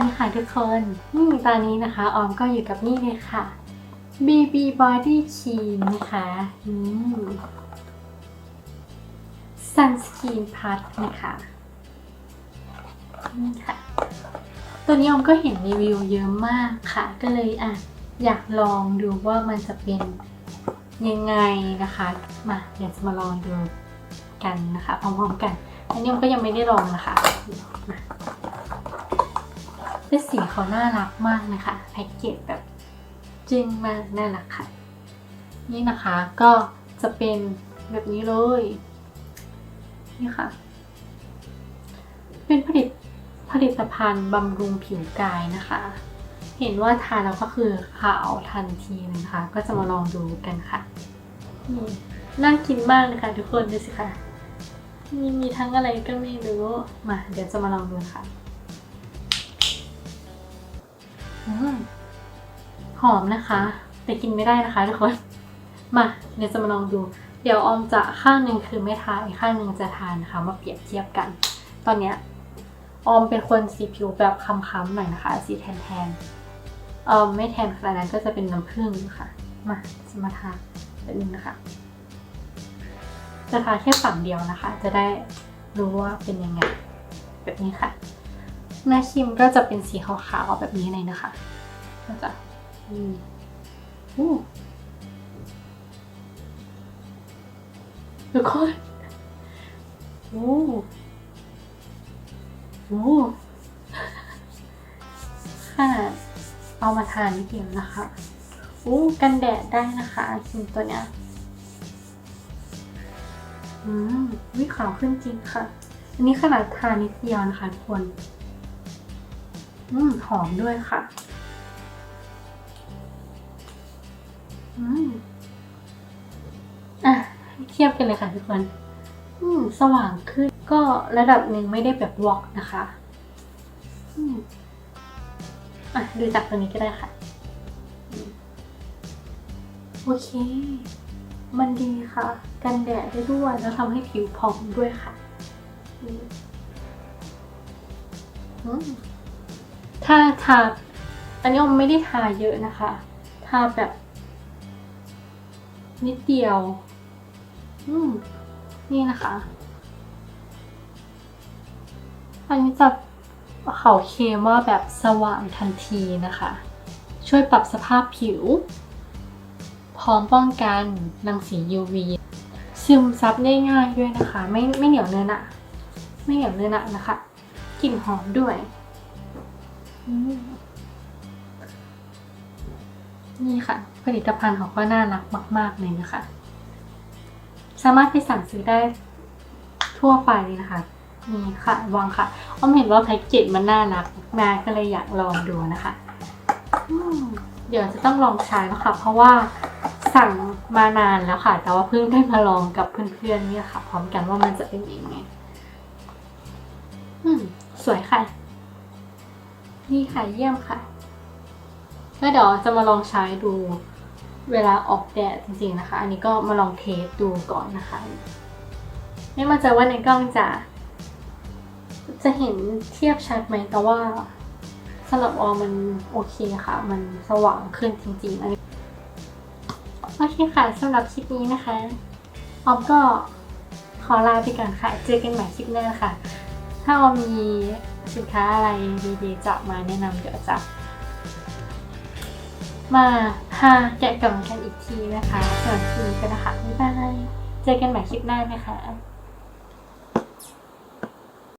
ดีค่ะทุกคนนี่ตอนนี้นะคะ ออมก็อยู่กับนี่เลยค่ะ BB Body Cream นะคะอืม Sunscreen Plus นะคะนี่ค่ะ ตัวนี้ออมก็เห็นรีวิวเยอะมากค่ะ ก็เลยอะอยากลองดูว่ามันจะเป็นยังไงนะคะ มาเดี๋ยวจะมาลองดูกันนะคะ พร้อมๆกัน อันนี้ออมก็ยังไม่ได้ลองนะคะมา แต่สีเขาน่ารักมากนะคะแพ็กเกจแบบจึ้งมากน่ารักค่ะ นี่นะคะก็จะเป็นแบบนี้เลย นี่ค่ะ เป็นผลิตผลิตภัณฑ์บำรุงผิวกายนะคะ เห็นว่าทานแล้วก็คือขาวทันทีเลยนะคะก็จะมาลองดูกันค่ะนี่น่ากินมากเลยค่ะทุกคนดูสิค่ะมีมีทั้งอะไรก็ไม่รู้มาเดี๋ยวจะมาลองดูค่ะ หอมนะคะ แต่กินไม่ได้นะคะทุกคน มาเดี๋ยวจะมาลองดู เดี๋ยวออมจะข้างหนึ่งคือไม่ทานอีกข้างหนึ่งจะทานนะคะมาเปรียบเทียบกัน ตอนเนี้ยออมเป็นคนสีผิวแบบค้ำๆหน่อยนะคะ สีแทนๆเออไม่แทนขนาดนั้นก็จะเป็นน้ำผึ้งค่ะ มาจะมาทาแบบนี้นะคะ จะทาแค่ฝั่งเดียวนะคะ จะได้รู้ว่าเป็นยังไง แบบนี้ค่ะ หน้าครีมก็จะเป็นสีขาวๆแบบนี้เลยนะคะก็จะอืมอู้ทุกคนโอ้โอ้ขนาดเอามาทานนิดเดียวนะคะอู้กันแดดได้นะคะครีมตัวเนี้ยอืมวิขาวขึ้นจริงค่ะ อันนี้ขนาดทานนิดเดียวนะคะทุกคน อืมหอมด้วยค่ะอืมอะเทียบกันเลยค่ะทุกคน อืม สว่างขึ้น ก็ระดับหนึ่งไม่ได้แบบวอกนะคะ อืมอะ ดูจากตัวนี้ก็ได้ค่ะอืมโอเค มันดีค่ะ กันแดดได้ด้วย แล้วทำให้ผิวผ่องด้วยค่ะ อืม้าทาอันนี้อมไม่ได้ทาเยอะนะคะ ทาแบบ นิดเดียว อืม นี่นะคะ อันนี้จะเขาเคมว่าแบบสว่างทันทีนะคะ ช่วยปรับสภาพผิว พร้อมป้องกันรังสี UV ซึมซับได้ง่ายด้วยนะคะ ไม่ไม่เหนียวเนื้อหนะไม่เหนียวเนื้อหนะนะคะ กลิ่นหอมด้วย อืมนี่ค่ะ ผลิตภัณฑ์เขาก็น่ารักมาก ๆ เลยนะคะ สามารถไปสั่งซื้อได้ทั่วไปเลยนะคะนี่ค่ะวางค่ะอ้อมเห็นว่าแพ็กเกจมันน่ารักมากก็เลยอยากลองดูนะคะเดี๋ยวจะต้องลองใช้แล้วค่ะ เพราะว่าสั่งมานานแล้วค่ะ แต่ว่าเพิ่งได้มาลองกับเพื่อนๆเนี่ยค่ะ พร้อมกันว่ามันจะเป็นยังไงสวยค่ะ นี่ค่ะเยี่ยมค่ะ แล้วเดี๋ยวจะมาลองใช้ดูเวลาออกแดดจริงๆนะคะ อันนี้ก็มาลองเทสดูก่อนนะคะ ไม่มาใจว่าในกล้องจะ จะเห็นเทียบชัดไหมแต่ว่าสำหรับออมมันโอเคค่ะ มันสว่างขึ้นจริงๆอันนี้โอเคค่ะสำหรับคลิปนี้นะคะออมก็ขอลาไปก่อนค่ะ เจอกันใหม่คลิปหน้าค่ะ ถ้าออมมี สินค้าอะไรดีๆจะมาแนะนำเดี๋ยวจะมาหาแกะกล่องกันอีกทีนะคะ ส่วนทีก็นะคะบ๊ายบายเจอกันใหม่คลิปหน้านะคะ